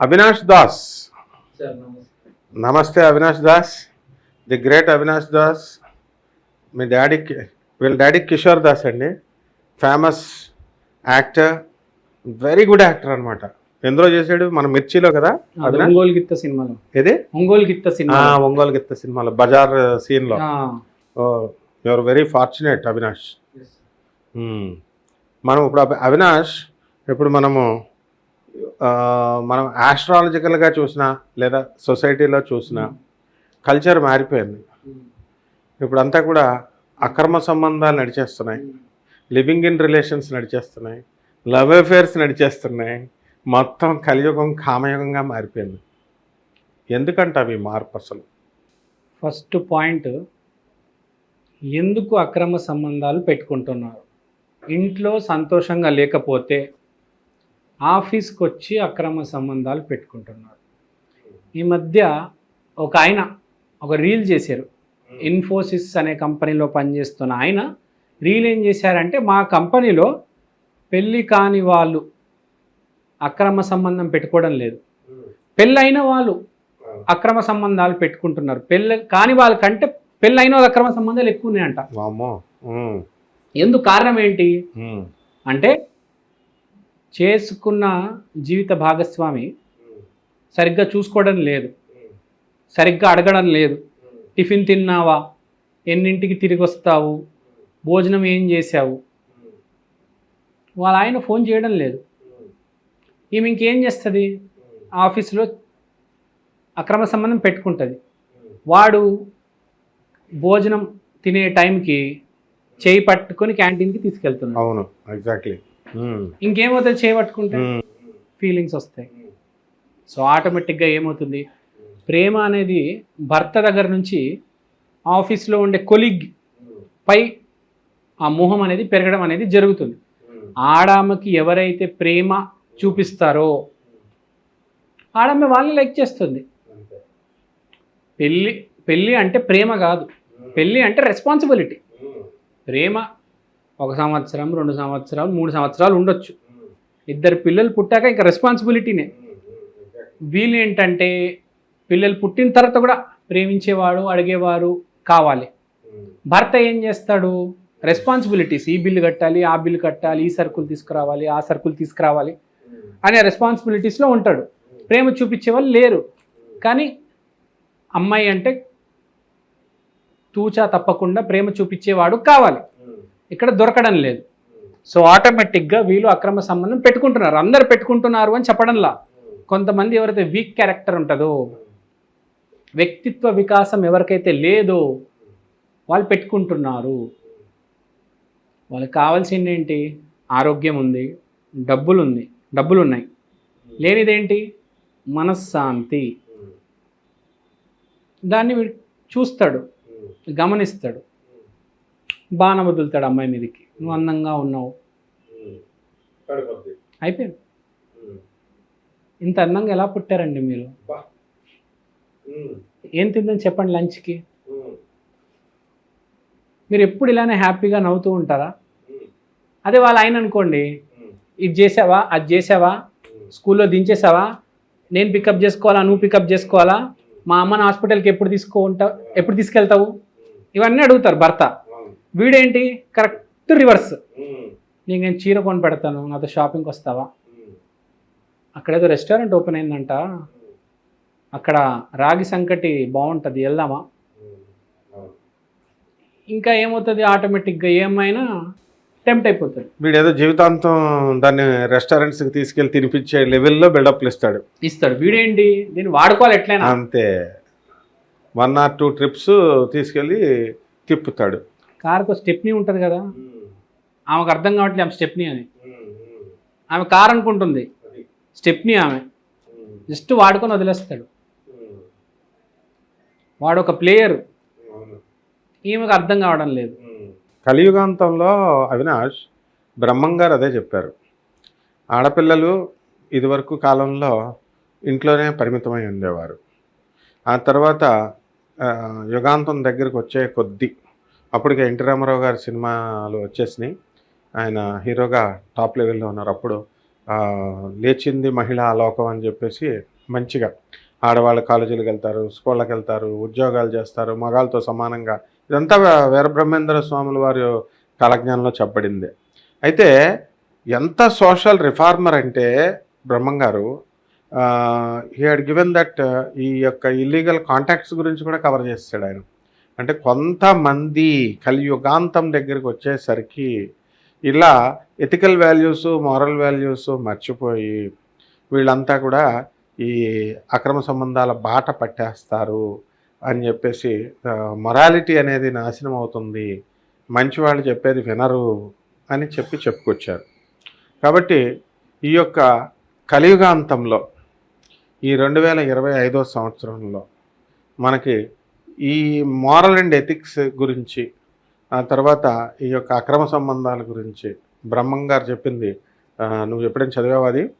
అవినాష్ దాస్. నమస్తే. Avinash Das. The great Avinash Das. Me daddy వీళ్ళ daddy Kishore Das అండి. Famous actor. Very good actor అనమాట ఎందులో చేశాడు? మన మిర్చిలో కదా? ఒంగోలు గిత్త సినిమాలో. ఏది? ఒంగోలు గిత్త సినిమా ఒంగోలు గిత్త సినిమాలో బజార్ సీన్లో. Your very fortunate Avinash. మనం ఇప్పుడు అవి- అవినాష్ ఇప్పుడు మనము మనం ఆస్ట్రాలజికల్గా చూసినా లేదా సొసైటీలో చూసినా కల్చర్ మారిపోయింది. ఇప్పుడు అంతా కూడా అక్రమ సంబంధాలు నడిచేస్తున్నాయి. లివింగ్ ఇన్ రిలేషన్స్ నడిచేస్తున్నాయి. లవ్ అఫేర్స్ నడిచేస్తున్నాయి. మొత్తం కలియుగం కామయుగంగా మారిపోయింది. ఎందుకంట అవి మార్పు అసలు? ఫస్ట్ పాయింట్ ఎందుకు అక్రమ సంబంధాలు పెట్టుకుంటున్నారు? ఇంట్లో సంతోషంగా లేకపోతే ఆఫీస్కి వచ్చి అక్రమ సంబంధాలు పెట్టుకుంటున్నారు. ఈ మధ్య ఒక ఆయన ఒక రీల్ చేశారు. ఇన్ఫోసిస్ అనే కంపెనీలో పనిచేస్తున్న ఆయన రీల్ ఏం చేశారంటే మా కంపెనీలో పెళ్ళి కాని వాళ్ళు అక్రమ సంబంధం పెట్టుకోవడం లేదు. పెళ్ళైన వాళ్ళు అక్రమ సంబంధాలు పెట్టుకుంటున్నారు. పెళ్ళి కాని వాళ్ళకంటే పెళ్ళైన వాళ్ళ అక్రమ సంబంధాలు ఎక్కువ ఉన్నాయంట. ఎందుకు కారణం ఏంటి. అంటే చేసుకున్న జీవిత భాగస్వామి సరిగ్గా చూసుకోవడం లేదు. సరిగ్గా అడగడం లేదు. టిఫిన్ తిన్నావా? ఎన్నింటికి తిరిగి వస్తావు? భోజనం ఏం చేశావు? వాళ్ళ ఆయన ఫోన్ చేయడం లేదు. ఈమె ఇంకేం చేస్తుంది? ఆఫీస్లో అక్రమ సంబంధం పెట్టుకుంటుంది. వాడు భోజనం తినే టైంకి చేయి పట్టుకొని క్యాంటీన్కి తీసుకెళ్తున్నాడు. అవును ఎగ్జాక్ట్లీ. ఇంకేమవుతుంది? చేయి పట్టుకుంటే మ్మ్. ఫీలింగ్స్ వస్తాయి. సో ఆటోమేటిక్గా ఏమవుతుంది? ప్రేమ అనేది భర్త దగ్గర నుంచి ఆఫీస్లో ఉండే కొలిగ్ పై ఆ మోహం అనేది పెరగడం అనేది జరుగుతుంది. ఆడామకి ఎవరైతే ప్రేమ చూపిస్తారో ఆడమ్మ వాళ్ళని లైక్ చేస్తుంది. పెళ్ళి పెళ్ళి అంటే ప్రేమ కాదు. పెళ్ళి అంటే రెస్పాన్సిబిలిటీ ప్రేమ ఒక సంవత్సరం రెండు సంవత్సరాలు మూడు సంవత్సరాలు ఉండొచ్చు. ఇద్దరు పిల్లలు పుట్టాక ఇంకా రెస్పాన్సిబిలిటీనే వీళ్ళు ఏంటంటే పిల్లలు పుట్టిన తర్వాత కూడా ప్రేమించేవాడు అడిగేవారు కావాలి. భర్త ఏం చేస్తాడు? రెస్పాన్సిబిలిటీస్ ఈ బిల్లు కట్టాలి ఆ బిల్లు కట్టాలి ఈ సరుకులు తీసుకురావాలి ఆ సరుకులు తీసుకురావాలి అనే రెస్పాన్సిబిలిటీస్లో ఉంటాడు. ప్రేమ చూపించే వాళ్ళు లేరు. కానీ అమ్మాయి అంటే తూచా తప్పకుండా ప్రేమ చూపించేవాడు కావాలి. ఇక్కడ దొరకడం లేదు. సో ఆటోమేటిక్గా వీళ్ళు అక్రమ సంబంధం పెట్టుకుంటున్నారు. అందరు పెట్టుకుంటున్నారు అని చెప్పడంలా. కొంతమంది ఎవరైతే వీక్ క్యారెక్టర్ ఉంటుందో వ్యక్తిత్వ వికాసం ఎవరికైతే లేదో వాళ్ళు పెట్టుకుంటున్నారు. వాళ్ళకి కావాల్సింది ఏంటి? ఆరోగ్యం ఉంది డబ్బులు ఉంది డబ్బులు ఉన్నాయి లేనిదేంటి? మనశ్శాంతి. దాన్ని వీడు చూస్తాడు గమనిస్తాడు. బాణ వదులుతాడు అమ్మాయి మీదకి. నువ్వు అందంగా ఉన్నావు. అయిపోయింది. ఇంత అందంగా ఎలా పుట్టారండి మీరు? ఏం తిందని చెప్పండి లంచ్కి. మీరు ఎప్పుడు ఇలానే హ్యాపీగా నవ్వుతూ ఉంటారా? అదే వాళ్ళ ఆయన అనుకోండి. ఇది చేసావా? అది చేసావా? స్కూల్లో దించేసావా? నేను పికప్ చేసుకోవాలా? నువ్వు పికప్ చేసుకోవాలా? మా అమ్మని హాస్పిటల్కి ఎప్పుడు తీసుకో ఉంటావు ఎప్పుడు తీసుకెళ్తావు? ఇవన్నీ అడుగుతారు భర్త. వీడేంటి? Correct reverse. నీకు నేను చీర కొని పెడతాను నాతో షాపింగ్కి వస్తావా? అక్కడేదో రెస్టారెంట్ ఓపెన్ అయిందంట. అక్కడ రాగి సంకటి బాగుంటుంది వెళ్దామా? ఇంకా ఏమవుతుంది? ఆటోమేటిక్గా ఏమైనా టెంప్ట్ అయిపోతుంది. వీడు ఏదో జీవితాంతం దాన్ని రెస్టారెంట్స్కి తీసుకెళ్ళి తినిపించే లెవెల్లో బిల్డప్లు ఇస్తాడు. ఇస్తాడు. వీడేంటి? దీన్ని వాడుకోవాలి ఎట్లయినా. అంతే. వన్ ఆర్ టూ ట్రిప్స్ తీసుకెళ్ళి తిప్పుతాడు. కార్కు స్టెప్నీ ఉంటుంది కదా. ఆమెకు అర్థం కావట్లేదు ఆమె స్టెప్నీ అని. ఆమె కార్ అనుకుంటుంది. స్టెప్నీ ఆమె. జస్ట్ వాడుకొని వదిలేస్తాడు. వాడు ఒక ప్లేయర్. ఈమెకు అర్థం కావడం లేదు. కలియుగాంతంలో అవినాష్ బ్రహ్మం గారు అదే చెప్పారు. ఆడపిల్లలు ఇదివరకు కాలంలో ఇంట్లోనే పరిమితమై ఉండేవారు. ఆ తర్వాత యుగాంతం దగ్గరికి వచ్చే కొద్దీ అప్పటికే ఎన్టీ రామారావు గారి సినిమాలు వచ్చేసినాయి. ఆయన హీరోగా టాప్ లెవెల్లో ఉన్నారు. అప్పుడు లేచింది మహిళా లోకం అని చెప్పేసి మంచిగా ఆడవాళ్ళు కాలేజీలకు వెళ్తారు స్కూళ్ళకి వెళ్తారు ఉద్యోగాలు చేస్తారు మగాళ్ళతో సమానంగా ఇదంతా వీరబ్రహ్మేంద్ర స్వాముల వారి కాలజ్ఞానంలో చెప్పబడింది. అయితే ఎంత సోషల్ రిఫార్మర్ అంటే బ్రహ్మం గారు హీ హెడ్ గివెన్ దట్ ఈ యొక్క ఇల్లీగల్ కాంటాక్ట్స్ గురించి కూడా కవర్ చేస్తాడు ఆయన. అంటే కొంతమంది కలియుగాంతం దగ్గరికి వచ్చేసరికి ఇలా ఎథికల్ వాల్యూస్ మారల్ వాల్యూస్ మర్చిపోయి వీళ్ళంతా కూడా ఈ అక్రమ సంబంధాల బాట పట్టేస్తారు అని చెప్పేసి మొరాలిటీ అనేది నాశనం అవుతుంది. మంచి వాళ్ళు చెప్పేది వినరు అని చెప్పి చెప్పుకొచ్చారు. కాబట్టి ఈ యొక్క కలియుగాంతంలో ఈ రెండు వేల ఇరవై ఐదో సంవత్సరంలో మనకి ఈ మారల్ అండ్ ఎథిక్స్ గురించి ఆ తర్వాత ఈ యొక్క అక్రమ సంబంధాల గురించి బ్రహ్మం గారు చెప్పింది. నువ్వు ఎప్పుడైనా చదివావు అది?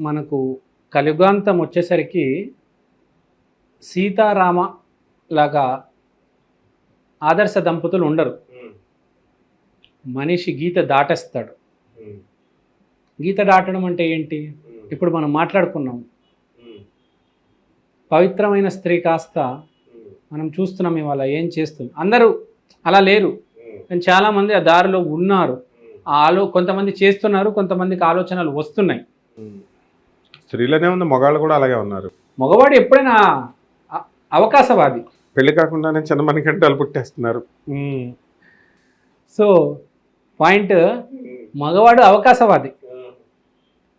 మనకు కలియుగాంతం వచ్చేసరికి సీతారామ లాగా ఆదర్శ దంపతులు ఉండరు. మనిషి గీత దాటేస్తాడు. గీత దాటడం అంటే ఏంటి? ఇప్పుడు మనం మాట్లాడుకున్నాం. పవిత్రమైన స్త్రీ కాస్త మనం చూస్తున్నాం ఇవాళ ఏం చేస్తుంది. అందరూ అలా లేరు. కానీ చాలామంది ఆ దారిలో ఉన్నారు. ఆలో కొంతమంది చేస్తున్నారు కొంతమందికి ఆలోచనలు వస్తున్నాయి. స్త్రీలనే ఉంది మగాళ్ళు కూడా అలాగే ఉన్నారు. మగవాడు ఎప్పుడైనా అవకాశవాది. పెళ్ళి కాకుండానే చిన్న మణికంటాలు పుట్టేస్తున్నారు. సో పాయింట్ మగవాడు అవకాశవాది.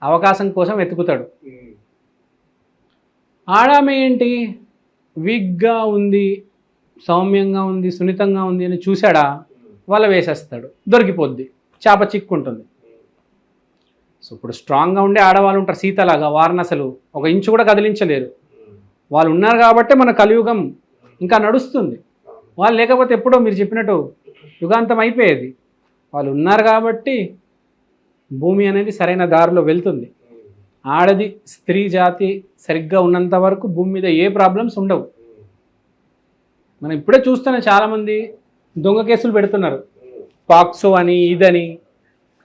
అవకాశం కోసం వెతుకుతాడు. ఆడామె ఏంటి? వీక్గా ఉంది సౌమ్యంగా ఉంది సున్నితంగా ఉంది అని చూశాడా వల వేసేస్తాడు. దొరికిపోద్ది. చేప చిక్కుంటుంది. సో ఇప్పుడు స్ట్రాంగ్గా ఉండే ఆడవాళ్ళు ఉంటారు సీతలాగా వారణసలు. అసలు ఒక ఇంచు కూడా కదిలించలేరు. వాళ్ళు ఉన్నారు కాబట్టి మన కలియుగం ఇంకా నడుస్తుంది. వాళ్ళు లేకపోతే ఎప్పుడో మీరు చెప్పినట్టు యుగాంతం అయిపోయేది. వాళ్ళు ఉన్నారు కాబట్టి భూమి అనేది సరైన దారిలో వెళ్తుంది. ఆడది స్త్రీ జాతి సరిగ్గా ఉన్నంత వరకు భూమి మీద ఏ ప్రాబ్లమ్స్ ఉండవు. మనం ఇప్పుడే చూస్తున్న చాలామంది దొంగ కేసులు పెడుతున్నారు. పాక్సో అని ఇదని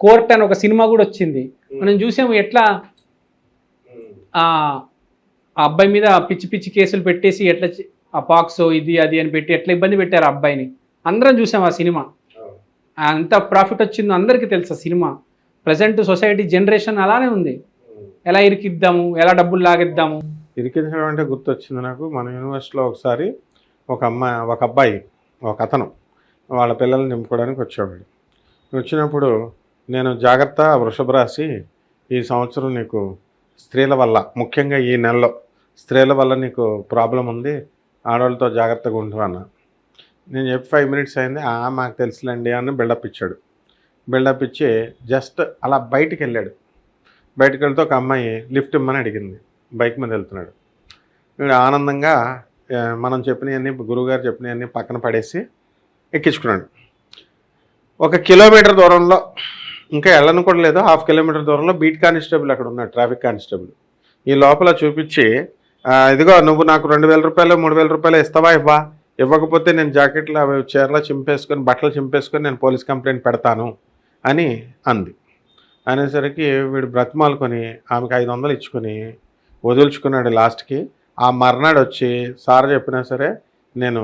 కోర్ట్ అని ఒక సినిమా కూడా వచ్చింది. మనం చూసాము ఎట్లా ఆ అబ్బాయి మీద పిచ్చి పిచ్చి కేసులు పెట్టేసి ఎట్లా ఆ పాక్సో ఇది అది అని పెట్టి ఎట్లా ఇబ్బంది పెట్టారు ఆ అబ్బాయిని. అందరం చూసాం ఆ సినిమా. అంత ప్రాఫిట్ వచ్చిందో అందరికీ తెలుసు ఆ సినిమా. ప్రజెంట్ సొసైటీ జనరేషన్ అలానే ఉంది. ఎలా ఇరికిద్దాము ఎలా డబ్బులు లాగిద్దాము? ఇరికించడం అంటే గుర్తొచ్చింది నాకు. మన యూనివర్సిటీలో ఒకసారి ఒక అమ్మాయి ఒక అబ్బాయి ఒక అతను వాళ్ళ పిల్లల్ని నింపుకోవడానికి వచ్చేవాడు. వచ్చినప్పుడు నేను జాగ్రత్త వృషభ రాశి ఈ సంవత్సరం నీకు స్త్రీల వల్ల ముఖ్యంగా ఈ నెలలో స్త్రీల వల్ల నీకు ప్రాబ్లం ఉంది ఆడవాళ్ళతో జాగ్రత్తగా ఉంటున్నా నేను చెప్పి ఫైవ్ మినిట్స్ అయింది "ఆ, మాకు తెలుసులేండి అని బిల్డప్ ఇచ్చాడు. బిల్డప్ ఇచ్చి జస్ట్ అలా బయటికి వెళ్ళాడు. బయటకు వెళ్తే ఒక అమ్మాయి లిఫ్ట్ ఇమ్మని అడిగింది. బైక్ మీద వెళ్తున్నాడు. వీడు ఆనందంగా మనం చెప్పినవన్నీ గురువుగారు చెప్పినవన్నీ పక్కన పడేసి ఎక్కించుకున్నాడు. ఒక కిలోమీటర్ దూరంలో ఇంకా వెళ్ళను కూడా లేదు హాఫ్ కిలోమీటర్ దూరంలో బీట్ కానిస్టేబుల్ అక్కడ ఉన్నాడు ట్రాఫిక్ కానిస్టేబుల్. ఈ లోపల చూపించి ఇదిగో నువ్వు నాకు రెండు వేల రూపాయలు మూడు వేల రూపాయలు ఇస్తావా ఇవ్వా? ఇవ్వకపోతే నేను జాకెట్లు అవి చీరలో చింపేసుకొని బట్టలు చింపేసుకొని నేను పోలీస్ కంప్లైంట్ పెడతాను అని అంది. అనేసరికి వీడు బ్రతిమాలుకొని ఆమెకు ఐదు వందలు ఇచ్చుకొని వదులుచుకున్నాడు లాస్ట్కి. ఆ మర్నాడు వచ్చి సార్ చెప్పినా సరే నేను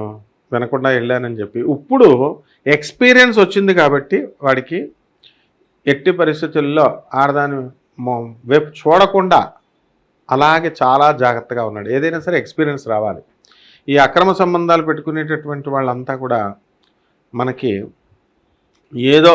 వినకుండా వెళ్ళానని చెప్పి. ఇప్పుడు ఎక్స్పీరియన్స్ వచ్చింది కాబట్టి వాడికి ఎట్టి పరిస్థితుల్లో ఆడదాని వైపు చూడకుండా అలాగే చాలా జాగ్రత్తగా ఉన్నాడు. ఏదైనా సరే ఎక్స్పీరియన్స్ రావాలి. ఈ అక్రమ సంబంధాలు పెట్టుకునేటటువంటి వాళ్ళంతా కూడా మనకి ఏదో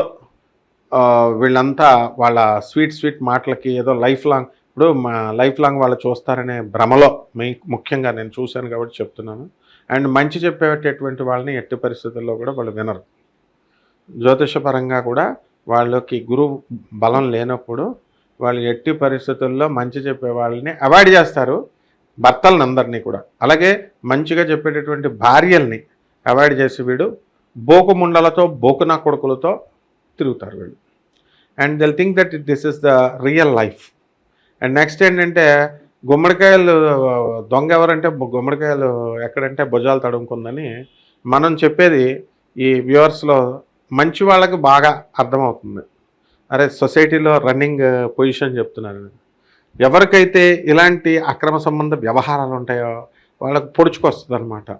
వీళ్ళంతా వాళ్ళ స్వీట్ స్వీట్ మాటలకి ఏదో లైఫ్ లాంగ్ ఇప్పుడు మా లైఫ్ లాంగ్ వాళ్ళు చూస్తారనే భ్రమలో మెయిన్ ముఖ్యంగా నేను చూశాను కాబట్టి చెప్తున్నాను. అండ్ మంచి చెప్పేటటువంటి వాళ్ళని ఎట్టి పరిస్థితుల్లో కూడా వాళ్ళు వినరు. జ్యోతిషపరంగా కూడా వాళ్ళకి గురువు బలం లేనప్పుడు వాళ్ళు ఎట్టి పరిస్థితుల్లో మంచి చెప్పే వాళ్ళని అవాయిడ్ చేస్తారు భర్తలను అందరినీ కూడా. అలాగే మంచిగా చెప్పేటటువంటి భార్యల్ని అవాయిడ్ చేసి వీడు బోకుముండలతో బోకునా కొడుకులతో తిరుగుతారు వీళ్ళు. And they'll think that this is the real life and next ఏంటంటే గుమ్మడికాయలు దొంగ ఎవరంటే గుమ్మడికాయలు ఎక్కడంటే భుజాలు తడుముకుందని మనం చెప్పేది ఈ వ్యూవర్స్లో మంచి వాళ్ళకి బాగా అర్థమవుతుంది. అరే సొసైటీలో రన్నింగ్ పొజిషన్ చెప్తున్నాను. ఎవరికైతే ఇలాంటి అక్రమ సంబంధ వ్యవహారాలు ఉంటాయో వాళ్ళకు పొడుచుకొస్తుంది అనమాట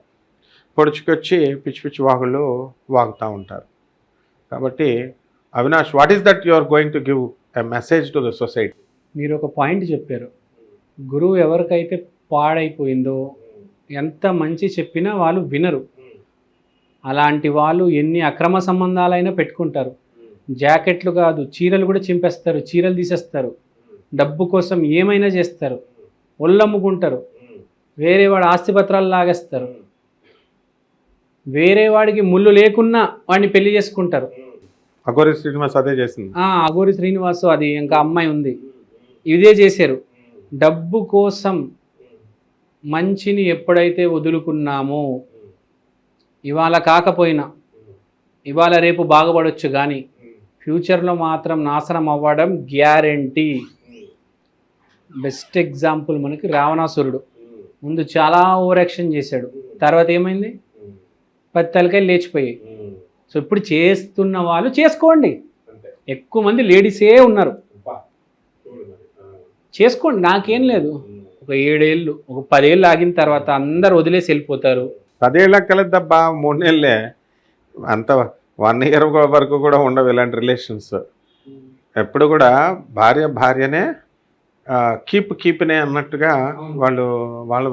పొడుచుకొచ్చి పిచ్చి పిచ్చి వాగులు వాగుతూ ఉంటారు. కాబట్టి Avinash what is that you are going to give a message to the society మీరు ఒక పాయింట్ చెప్పారు. గురువు ఎవరికైతే పాడైపోయిందో ఎంత మంచి చెప్పినా వాళ్ళు వినరు. అలాంటి వాళ్ళు ఎన్ని అక్రమ సంబంధాలైనా పెట్టుకుంటారు. జాకెట్లు కాదు చీరలు కూడా చింపేస్తారు చీరలు తీసేస్తారు. డబ్బు కోసం ఏమైనా చేస్తారు. ఒళ్ళమ్ముకుంటారు. వేరే వాడు ఆస్తిపత్రాలు లాగేస్తారు. వేరే వాడికి ముళ్ళు లేకున్నా వాడిని పెళ్ళి చేసుకుంటారు. అఘోరి శ్రీనివాస్ అదే చేసింది. ఆ, అఘోరి శ్రీనివాసు అది ఇంకా అమ్మాయి ఉంది. ఇదే చేశారు. డబ్బు కోసం మంచిని ఎప్పుడైతే వదులుకున్నామో ఇవాళ కాకపోయినా ఇవాళ రేపు బాగుపడొచ్చు కానీ ఫ్యూచర్లో మాత్రం నాశనం అవ్వడం గ్యారంటీ. బెస్ట్ ఎగ్జాంపుల్ మనకి రావణాసురుడు. ముందు చాలా ఓవరాక్షన్ చేశాడు. తర్వాత ఏమైంది? పది తలకాయలు లేచిపోయాయి. సో ఇప్పుడు చేస్తున్న వాళ్ళు చేసుకోండి. ఎక్కువ మంది లేడీసే ఉన్నారు. చేసుకోండి నాకేం లేదు. ఒక ఏడేళ్ళు ఒక పదేళ్ళు ఆగిన తర్వాత అందరు వదిలేసి వెళ్ళిపోతారు. పదేళ్ళ కలద్దబ్బా మూడు నెలలే అంత వన్ ఇయర్ వరకు కూడా ఉండవు ఇలాంటి రిలేషన్స్ ఎప్పుడు కూడా భార్య భార్యనే కీప్ కీప్నే అన్నట్టుగా వాళ్ళు వాళ్ళు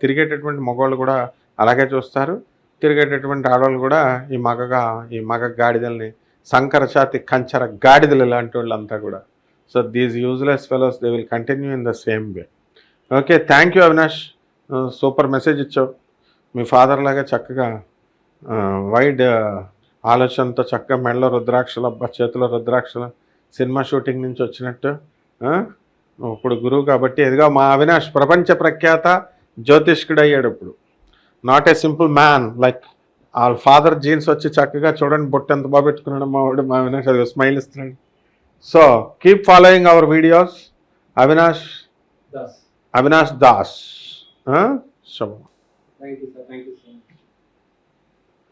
తిరిగేటటువంటి మగవాళ్ళు కూడా అలాగే చూస్తారు. తిరిగేటటువంటి ఆడవాళ్ళు కూడా ఈ మగగా ఈ మగ గాడిదల్ని సంకరచాతి కంచర గాడిదలు ఇలాంటి వాళ్ళంతా కూడా. So these useless fellows they will continue in the same way okay thank you Avinash super message ఇచ్చావు. మీ ఫాదర్ లాగా చక్కగా uh, వైడ్ uh, ఆలోచనతో చక్కగా మెడలో రుద్రాక్షలు అబ్బా చేతిలో రుద్రాక్షలు సినిమా షూటింగ్ నుంచి వచ్చినట్టు ఇప్పుడు గురువు కాబట్టి ఎదుగా మా అవినాష్ ప్రపంచ ప్రఖ్యాత జ్యోతిష్కుడు అయ్యాడు ఇప్పుడు. Not a simple man like వాళ్ళ ఫాదర్ జీన్స్ వచ్చి చక్కగా చూడండి బొట్టు ఎంత బాగా పెట్టుకున్నాడు మా వాడు మా అవినాష్ అది స్మైల్ ఇస్తున్నాడు. So keep following our videos Avinash Avinash Das శుభం